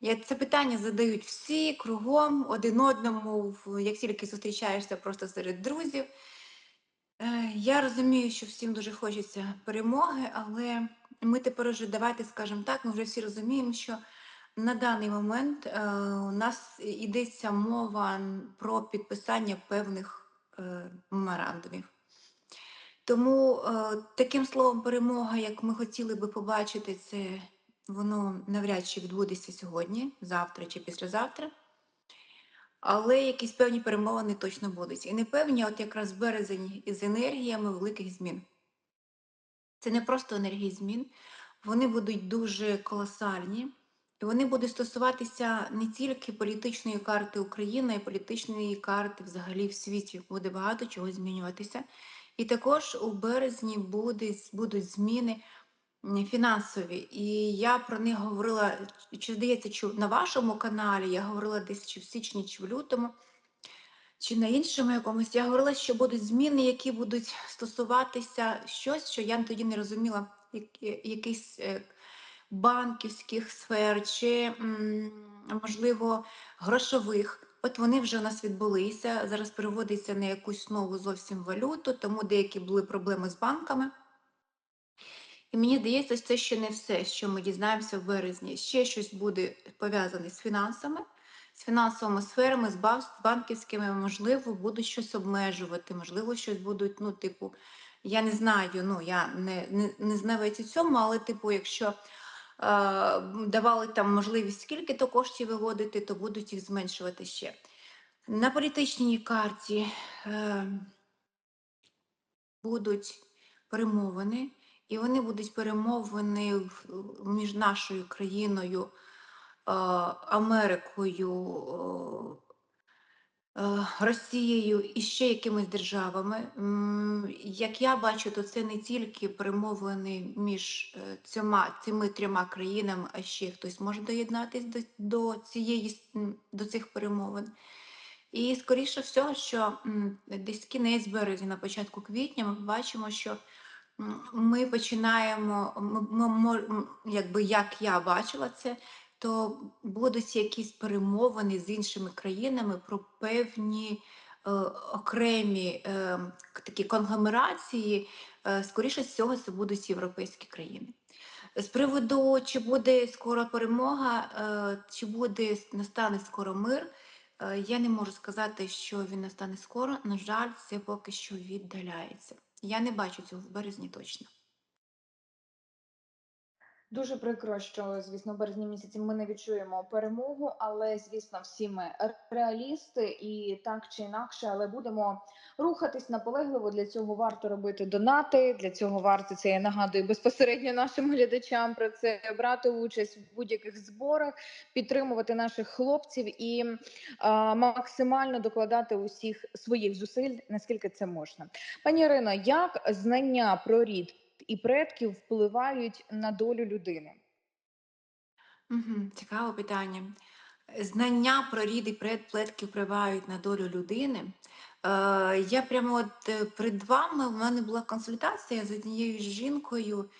Я це питання задають всі кругом, один одному, як тільки зустрічаєшся просто серед друзів. Е, Я розумію, що всім дуже хочеться перемоги, але ми тепер уже давайте скажемо так, ми вже всі розуміємо, що на даний момент е, у нас йдеться мова про підписання певних е, меморандумів. Тому таким словом, перемога, як ми хотіли би побачити, це воно навряд чи відбудеться сьогодні, завтра чи післязавтра. Але якісь певні перемовини точно будуть. І не певні, от якраз березень із енергіями великих змін. Це не просто енергії змін, вони будуть дуже колосальні, і вони будуть стосуватися не тільки політичної карти України, а й політичної карти взагалі в світі. Буде багато чого змінюватися. І також у березні будуть зміни фінансові. І я про них говорила, чи здається, чи на вашому каналі, я говорила десь чи в січні, чи в лютому чи на іншому якомусь. Я говорила, що будуть зміни, які будуть стосуватися щось, що я тоді не розуміла, як- якийсь е, банківських сфер, чи, можливо, грошових. От вони вже у нас відбулися. Зараз переводиться на якусь нову зовсім валюту, тому деякі були проблеми з банками. І мені здається, це ще не все, що ми дізнаємося в березні. Ще щось буде пов'язане з фінансами, з фінансовими сферами, з банківськими, можливо, будуть щось обмежувати, можливо, щось будуть, ну, типу, я не знаю, ну я не, не, не знавець цьому, але, типу, якщо е, давали там можливість скільки-то коштів виводити, то будуть їх зменшувати ще. На політичній карті. Е, будуть перемовини, і вони будуть перемовини між нашою країною, е, Америкою, е, е, Росією і ще якимись державами. Як я бачу, то це не тільки перемовини між цьома, цими трьома країнами, а ще хтось може доєднатись до, до, цієї, до цих перемовин. І скоріше всього, що десь кінець березня, на початку квітня, ми бачимо, що ми починаємо, ми, ми, якби як я бачила це, то будуть якісь перемовини з іншими країнами про певні е, окремі е, такі конгломерації. Е, скоріше всього, це будуть європейські країни. З приводу, чи буде скоро перемога, е, чи буде настане скоро мир, е, я не можу сказати, що він настане скоро. На жаль, це поки що віддаляється. Я не бачу цього в березні точно. Дуже прикро, що звісно, березні місяці ми не відчуємо перемогу, але звісно, всі ми реалісти і так чи інакше, але будемо рухатись наполегливо. Для цього варто робити донати. Для цього варто це я нагадую безпосередньо нашим глядачам про це брати участь в будь-яких зборах, підтримувати наших хлопців і а, максимально докладати усіх своїх зусиль, наскільки це можна. Пані Ірино, як знання про рід і предків впливають на долю людини? Угу, цікаве питання. Знання про рід і пред предки впливають на долю людини. Е, я прямо от е, перед вами в мене була консультація з однією жінкою,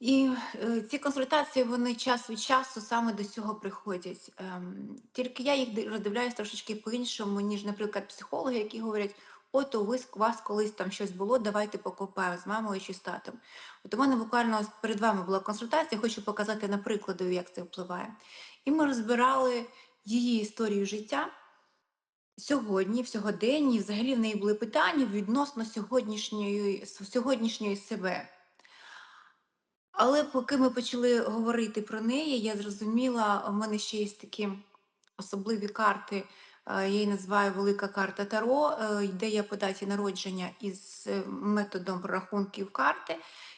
І е, ці консультації вони час від часу саме до цього приходять. Ем, тільки я їх ди- роздивляюсь трошечки по-іншому, ніж, наприклад, психологи, які говорять: от у вас, колись там щось було, давайте покопаємо з мамою чи з татом. От у мене буквально перед вами була консультація, хочу показати на прикладу, як це впливає. І ми розбирали її історію життя. Сьогодні, в сьогоденні, взагалі в неї були питання відносно сьогоднішньої, сьогоднішньої себе. Але поки ми почали говорити про неї, я зрозуміла, у мене ще є такі особливі карти. Я її називаю Велика карта Таро, е, де я по даті народження із е, методом прорахунків карти.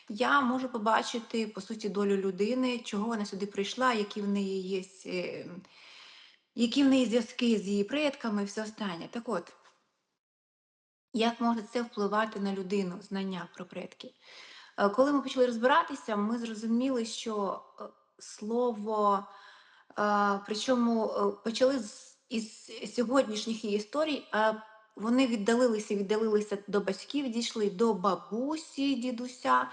Я можу побачити по суті долю людини, чого вона сюди прийшла, які в неї є, е, які в неї зв'язки з її предками і все останнє. Так от, як може це впливати на людину, знання про предків? Е, Коли ми почали розбиратися, ми зрозуміли, що слово, причому почали з із сьогоднішніх її історій, вони віддалилися, віддалилися до батьків, дійшли до бабусі, дідуся.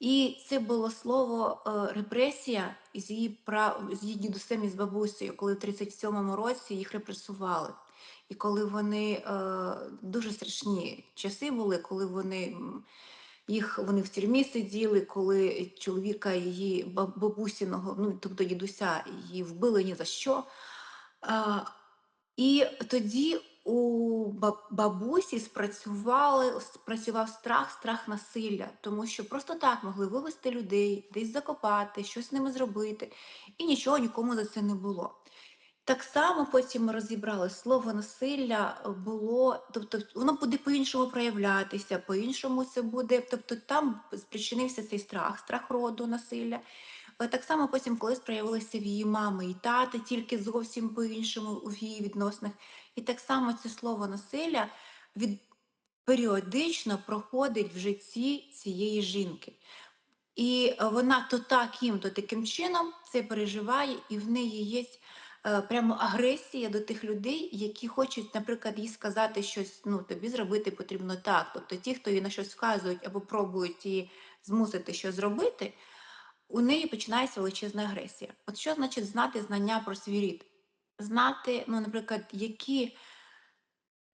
І це було слово е, репресія з її пра... з її дідусем і з бабусею, коли в 37-му році їх репресували. І коли вони е, дуже страшні часи були, коли вони їх вони в тюрмі сиділи, коли чоловіка її бабусіного, ну тобто дідуся, її вбили ні за що. А, і тоді у бабусі спрацювали, спрацював страх, страх насилля, тому що просто так могли вивести людей, десь закопати, щось з ними зробити, і нічого нікому за це не було. Так само потім ми розібрали слово насилля було, тобто воно буде по-іншому проявлятися, по-іншому це буде. Тобто там спричинився цей страх, страх роду насилля. Е, Так само потім колись проявилися в її мами і тати, тільки зовсім по-іншому у її відносинах. І так само це слово насилля від періодично проходить в житті цієї жінки. І е, вона то таким, то таким чином це переживає, і в неї є е, прямо агресія до тих людей, які хочуть, наприклад, їй сказати щось, ну тобі зробити потрібно так. Тобто ті, хто їй на щось вказують або пробують її змусити щось зробити, у неї починається величезна агресія. От що значить знати знання про свій рід? Знати, ну, наприклад, які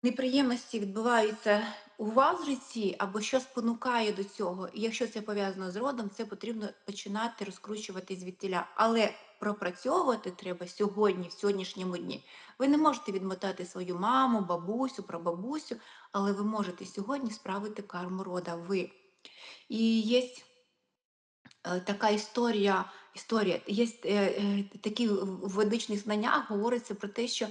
неприємності відбуваються у вас в житті, або що спонукає до цього. І якщо це пов'язано з родом, це потрібно починати розкручувати звідтіля. Але пропрацьовувати треба сьогодні, в сьогоднішньому дні. Ви не можете відмотати свою маму, бабусю, прабабусю, але ви можете сьогодні справити карму рода. Ви. І є така історія, історія, є е, е, такі в ведичних знаннях говориться про те, що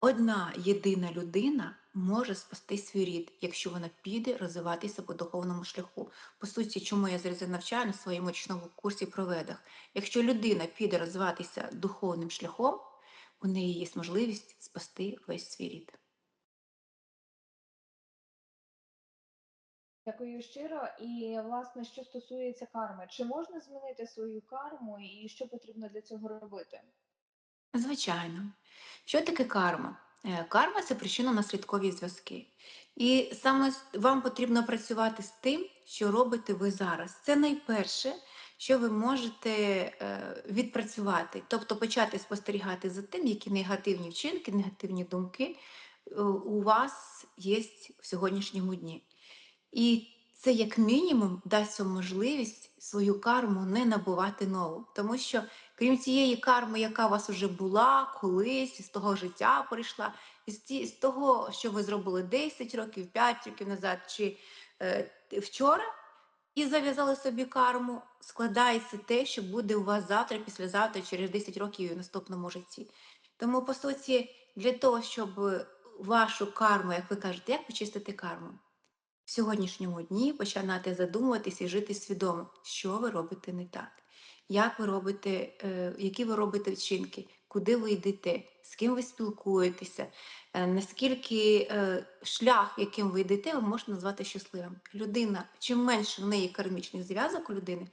Одна єдина людина може спасти свій рід, якщо вона піде розвиватися по духовному шляху. По суті, чому я зараз навчаю на своєму річному курсі про ведах. Якщо людина піде розвиватися духовним шляхом, у неї є можливість спасти весь свій рід. Дякую щиро. І власне, що стосується карми, чи можна змінити свою карму і що потрібно для цього робити? Звичайно. Що таке карма? Е, Карма це причинно-наслідкові зв'язки. І саме вам потрібно працювати з тим, що робите ви зараз. Це найперше, що ви можете е, відпрацювати, тобто почати спостерігати за тим, які негативні вчинки, негативні думки е, у вас є в сьогоднішньому дні. І це як мінімум дасть вам можливість свою карму не набувати нову. Тому що, крім цієї карми, яка у вас вже була колись, з того життя прийшла, з того, що ви зробили 10 років, 5 років назад чи е, вчора, і зав'язали собі карму, складається те, що буде у вас завтра, післязавтра, через 10 років і в наступному житті. Тому, по суті, для того, щоб вашу карму, як ви кажете, як почистити карму? В сьогоднішньому дні починати задумуватись і жити свідомо, що ви робите не так, як ви робите, е, які ви робите вчинки, куди ви йдете, з ким ви спілкуєтеся, е, наскільки е, шлях, яким ви йдете, ви можете назвати щасливим. Людина, чим менше в неї кармічний зв'язок у людини,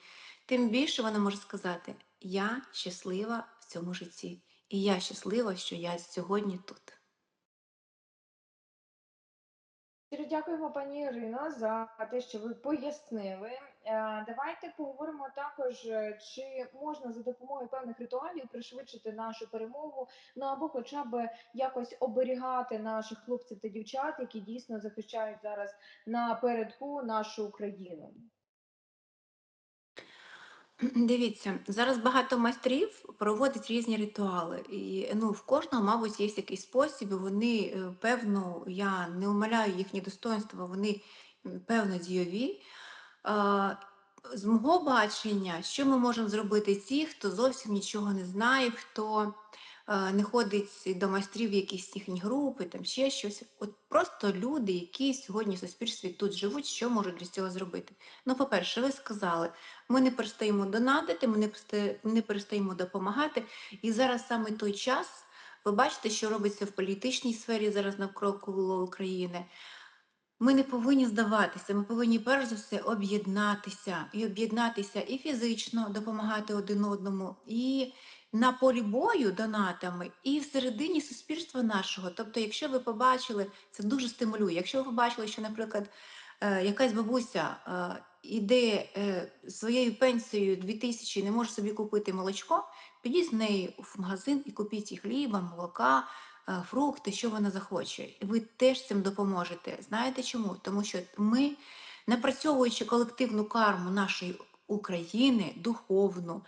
тим більше вона може сказати: Я щаслива в цьому житті, і я щаслива, що я сьогодні тут. Щиро дякуємо, пані Ірино, за те, що ви пояснили. Е, Давайте поговоримо також, е, чи можна за допомогою певних ритуалів пришвидшити нашу перемогу, ну або хоча б якось оберігати наших хлопців та дівчат, які дійсно захищають зараз напередку нашу Україну. Дивіться, зараз багато майстрів проводять різні ритуали. І ну, в кожного, мабуть, є якийсь спосіб, вони, е, певно, я не умаляю їхні достоинства, вони певно дійові. З мого бачення, що ми можемо зробити ті, хто зовсім нічого не знає, хто е, не ходить до майстрів якісь їхні групи, там ще щось. От просто люди, які сьогодні в суспільстві тут живуть, що можуть для цього зробити. Ну, по-перше, ви сказали, ми не перестаємо донатити, ми не перестаємо допомагати. І зараз саме той час, ви бачите, що робиться в політичній сфері зараз навколо України. Ми не повинні здаватися, ми повинні перш за все об'єднатися і об'єднатися і фізично допомагати один одному, і на полі бою донатами, і всередині суспільства нашого. Тобто, якщо ви побачили, це дуже стимулює. Якщо ви побачили, що, наприклад, е, якась бабуся іде е, своєю пенсією 2000 не може собі купити молочко, підіть з нею в магазин і купіть їй хліба, молока, е, фрукти, що вона захоче. І ви теж цим допоможете. Знаєте чому? Тому що ми, напрацьовуючи колективну карму нашої України, духовну,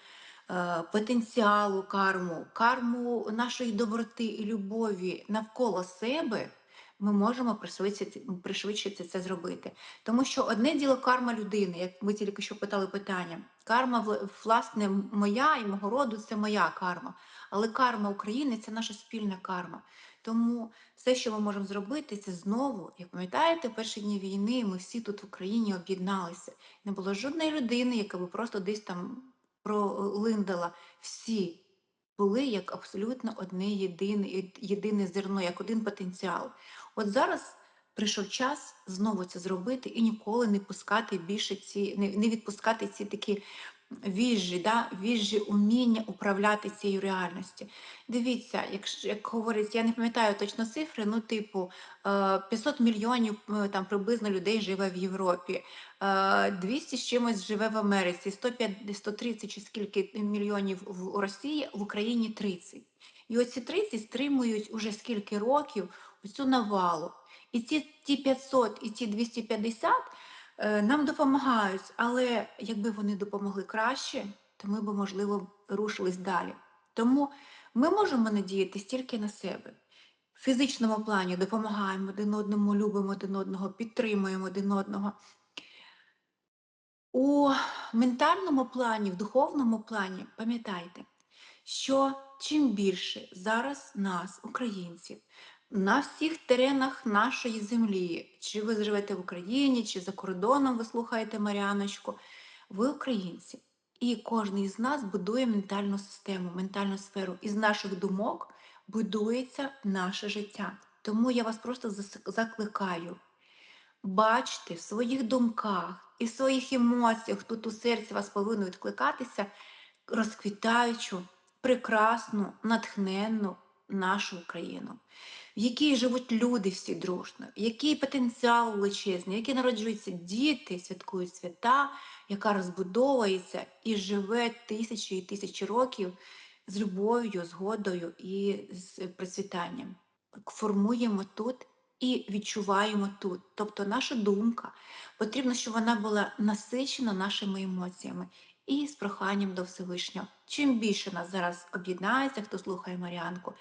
е, потенціалу карму, карму нашої доброти і любові навколо себе, ми можемо пришвидшити, пришвидшити це зробити. Тому що одне діло карма людини, як ми тільки що питали питання. Карма, вла- власне, моя і мого роду це моя карма. Але карма України це наша спільна карма. Тому все, що ми можемо зробити, це знову, як пам'ятаєте, перші дні війни ми всі тут в Україні об'єдналися. Не було жодної людини, яка би просто десь там пролиндала. Всі були як абсолютно одне єдине, єдине зерно, як один потенціал. От зараз прийшов час знову це зробити і ніколи не пускати більше ці, не, відпускати ці такі віжі, да? віжі уміння управляти цією реальністю. Дивіться, як, як говорять, я не пам'ятаю точно цифри, ну, типу, е, 500 мільйонів е, там приблизно людей живе в Європі, е, 200 з чимось живе в Америці, 150, 130 чи скільки мільйонів в Росії, в Україні 30. І оці 30 стримують уже скільки років оцю навалу. І ці ті 500 і ті 250 е, нам допомагають, але якби вони допомогли краще, то ми б, можливо, рушились далі. Тому ми можемо надіятися тільки на себе. В фізичному плані допомагаємо один одному, любимо один одного, підтримуємо один одного. У ментальному плані, в духовному плані, пам'ятайте, що чим більше зараз нас, українців, на всіх теренах нашої землі, чи ви живете в Україні, чи за кордоном ви слухаєте Маріаночку, ви українці. І кожен із нас будує ментальну систему, ментальну сферу. Із наших думок будується наше життя. Тому я вас просто закликаю бачте в своїх думках і в своїх емоціях, тут у серці вас повинно відкликатися розквітаючу, прекрасну, натхненну нашу Україну, в якій живуть люди всі дружно, який потенціал величезний, які народжуються діти, святкують свята, яка розбудовується і живе тисячі і тисячі років з любов'ю, згодою і з процвітанням. Формуємо тут і відчуваємо тут. Тобто наша думка потрібно, щоб вона була насичена нашими емоціями і з проханням до Всевишнього. Чим більше нас зараз об'єднається, хто слухає Маріанку,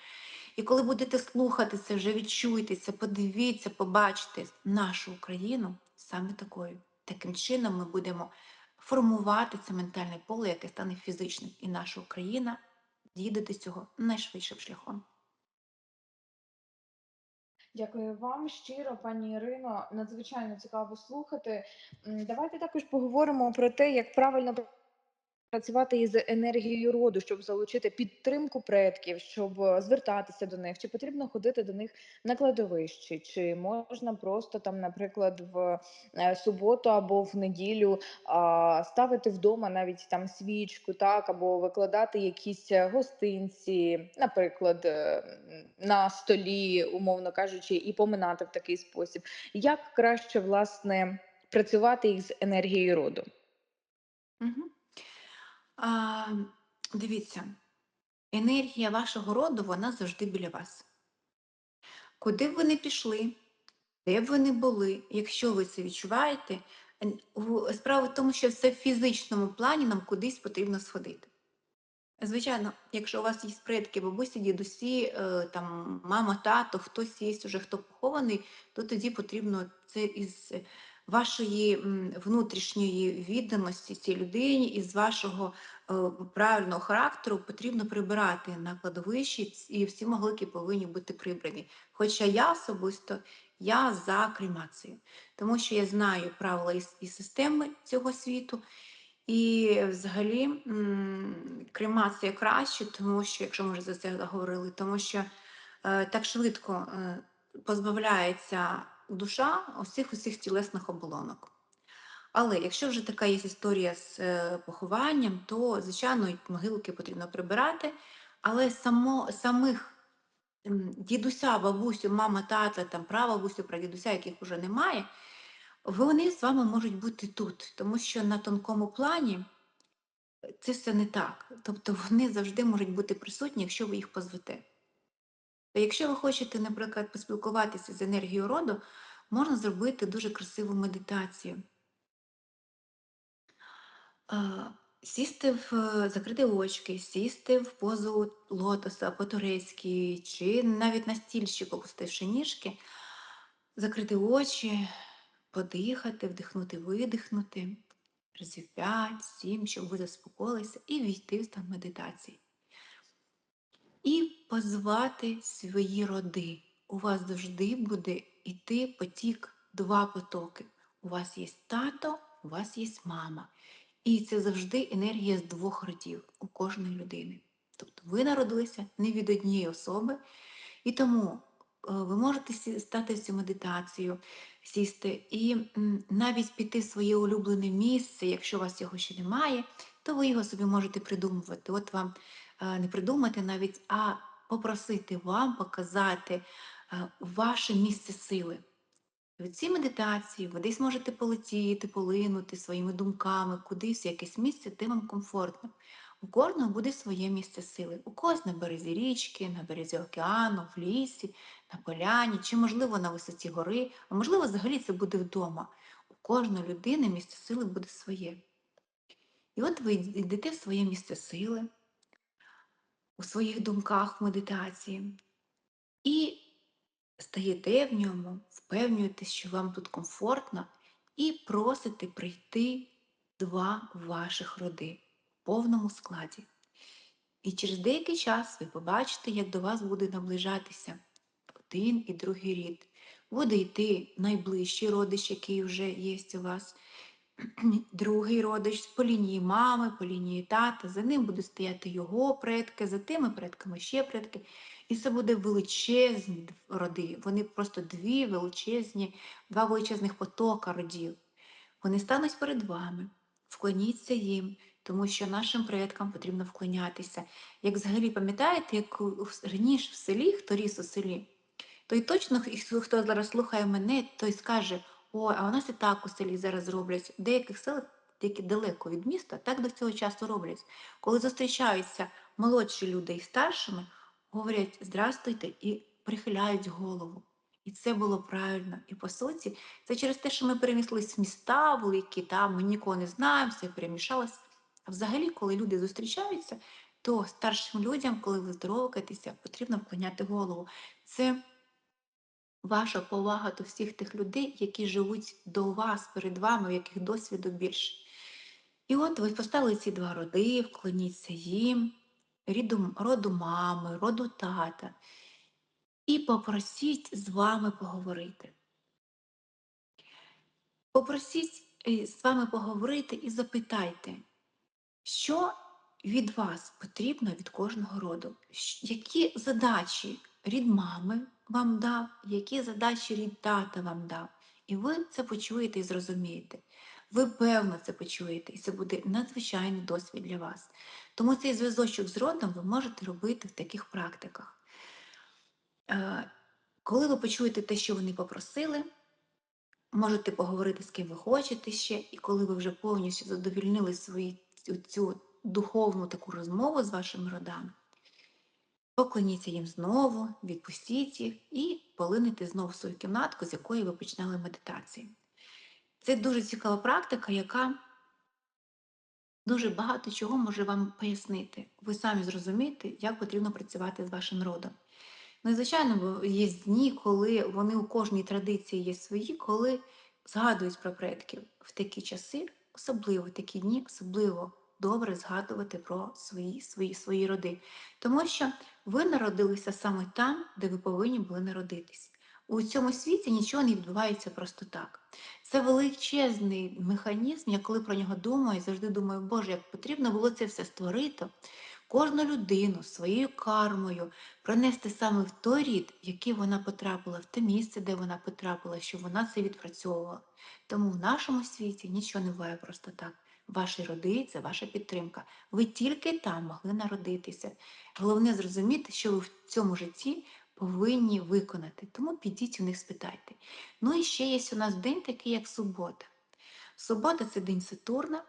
і коли будете слухати це, вже відчуйте це, подивіться, побачите нашу Україну саме такою. Таким чином ми будемо формувати це ментальне поле, яке стане фізичним, і наша Україна дійде до цього найшвидшим шляхом. Дякую вам щиро, пані Ірино. Надзвичайно цікаво слухати. Давайте також поговоримо про те, як правильно працювати із енергією роду, щоб залучити підтримку предків, щоб е, звертатися до них. Чи потрібно ходити до них на кладовищі, чи можна просто там, наприклад, в е, суботу або в неділю ставити вдома навіть там свічку, так або викладати якісь е, гостинці, наприклад, на столі, умовно кажучи, і поминати в такий спосіб. Як краще власне працювати із енергією роду? Угу. А, дивіться, енергія вашого роду, вона завжди біля вас. Куди б ви не пішли, де б ви не були, якщо ви це відчуваєте, справа в тому, що це в фізичному плані нам кудись потрібно сходити. Звичайно, якщо у вас є предки, бабусі, дідусі, е, там, мама, тато, хтось є уже хто похований, то тоді потрібно це із вашої внутрішньої відданості цій людині, із вашого е, правильного характеру потрібно прибирати на кладовищі, і всі моглики повинні бути прибрані. Хоча я особисто я за кремацію, тому що я знаю правила і, системи цього світу. І взагалі кремація краще, тому що, якщо ми вже за це говорили, тому що е, так швидко е, позбавляється душа усіх усіх тілесних оболонок. Але якщо вже така є історія з е, похованням, то, звичайно, могилки потрібно прибирати, але само, самих дідуся, бабусю, мама, тата, там, прабабусю, прадідуся, яких вже немає, Вони з вами можуть бути тут, тому що на тонкому плані це все не так. Тобто вони завжди можуть бути присутні, якщо ви їх позвете. Та якщо ви хочете, наприклад, поспілкуватися з енергією роду, можна зробити дуже красиву медитацію. Сісти в е, закрити очки, сісти в позу лотоса по-турецьки, чи навіть на стільчик, опустивши ніжки, закрити очі, подихати, вдихнути, видихнути, разів 5, 7, щоб ви заспокоїлися, і війти в стан медитації. І позвати свої роди. У вас завжди буде йти потік, два потоки. У вас є тато, у вас є мама. І це завжди енергія з двох родів у кожної людини. Тобто ви народилися не від однієї особи, і тому е, ви можете стати в цю медитацію, сісти і навіть піти в своє улюблене місце, якщо у вас його ще немає, то ви його собі можете придумувати. От вам не придумати навіть, а попросити вам показати е, ваше місце сили. В цій медитації ви десь можете полетіти, полинути своїми думками кудись, якесь місце, де вам комфортно. У кожного буде своє місце сили. У когось на березі річки, на березі океану, в лісі, на поляні, чи, можливо, на висоті гори, а можливо, взагалі це буде вдома. У кожної людини місце сили буде своє. І от ви йдете в своє місце сили у своїх думках в медитації. І стаєте в ньому, впевнюєтесь, що вам тут комфортно, і просите прийти два ваших роди в повному складі. І через деякий час ви побачите, як до вас буде наближатися один і другий рід. Буде йти найближчий родич, який вже є у вас, другий родич по лінії мами, по лінії тата, за ним будуть стояти його предки, за тими предками ще предки. І це буде величезні роди. Вони просто дві величезні, два величезних потока родів. Вони стануть перед вами, вклоніться їм, тому що нашим предкам потрібно вклонятися. Як взагалі пам'ятаєте, як раніше в селі, хто ріс у селі, той точно, хто зараз слухає мене, той скаже, ой, а у нас і так у селі зараз роблять. В деяких селах, які далеко від міста, так до цього часу роблять. Коли зустрічаються молодші люди із старшими, говорять здрастуйте і прихиляють голову. І це було правильно. І по суті, це через те, що ми перемістились в міста великі, там ми нікого не знаємо, все перемішалось. А взагалі, коли люди зустрічаються, то старшим людям, коли ви здоровкаєтеся, потрібно вклоняти голову. Це ваша повага до всіх тих людей, які живуть до вас, перед вами, у яких досвіду більше. І от ви поставили ці два роди, вклоніться їм, ріду, роду мами, роду тата, і попросіть з вами поговорити. Попросіть е, з вами поговорити і запитайте, що від вас потрібно від кожного роду, які задачі рід мами вам дав, які задачі рід тата вам дав. І ви це почуєте і зрозумієте. Ви певно це почуєте, і це буде надзвичайний досвід для вас. Тому цей зв'язочок з родом ви можете робити в таких практиках. Е, Коли ви почуєте те, що вони попросили, можете поговорити з ким ви хочете ще, і коли ви вже повністю задовільнили свою цю, духовну таку розмову з вашими родами, поклоніться їм знову, відпустіть їх і полинете знову в свою кімнатку, з якої ви починали медитацію. Це дуже цікава практика, яка дуже багато чого може вам пояснити. Ви самі зрозумієте, як потрібно працювати з вашим родом. Ну, і, звичайно, є дні, коли вони у кожній традиції є свої, коли згадують про предків в такі часи, особливо такі дні, особливо добре згадувати про свої, свої, свої роди. Тому що ви народилися саме там, де ви повинні були народитись. У цьому світі нічого не відбувається просто так. Це величезний механізм, я коли про нього думаю, завжди думаю, Боже, як потрібно було це все створити, кожну людину своєю кармою пронести саме в той рід, в який вона потрапила, в те місце, де вона потрапила, щоб вона це відпрацьовувала. Тому в нашому світі нічого не буває просто так. Ваші роди це ваша підтримка. Ви тільки там могли народитися. Головне зрозуміти, що ви в цьому житті повинні виконати. Тому підіть у них спитайте. Ну і ще є у нас день такий, як субота. Субота це день Сатурна.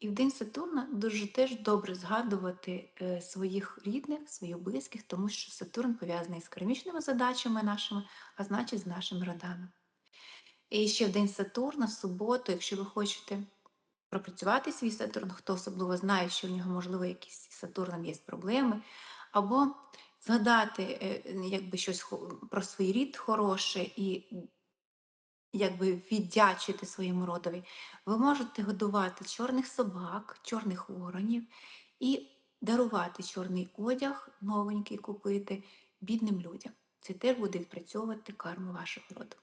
І в день Сатурна дуже теж добре згадувати е, своїх рідних, своїх близьких, тому що Сатурн пов'язаний з кармічними задачами нашими, а значить з нашими родами. І ще в день Сатурна, в суботу, якщо ви хочете пропрацювати свій Сатурн, хто особливо знає, що в нього, можливо, якісь з Сатурном є проблеми, або згадати е, якби щось про свій рід хороше і якби віддячити своєму родові, ви можете годувати чорних собак, чорних воронів і дарувати чорний одяг, новенький купити бідним людям. Це теж буде відпрацьовувати карму вашого роду.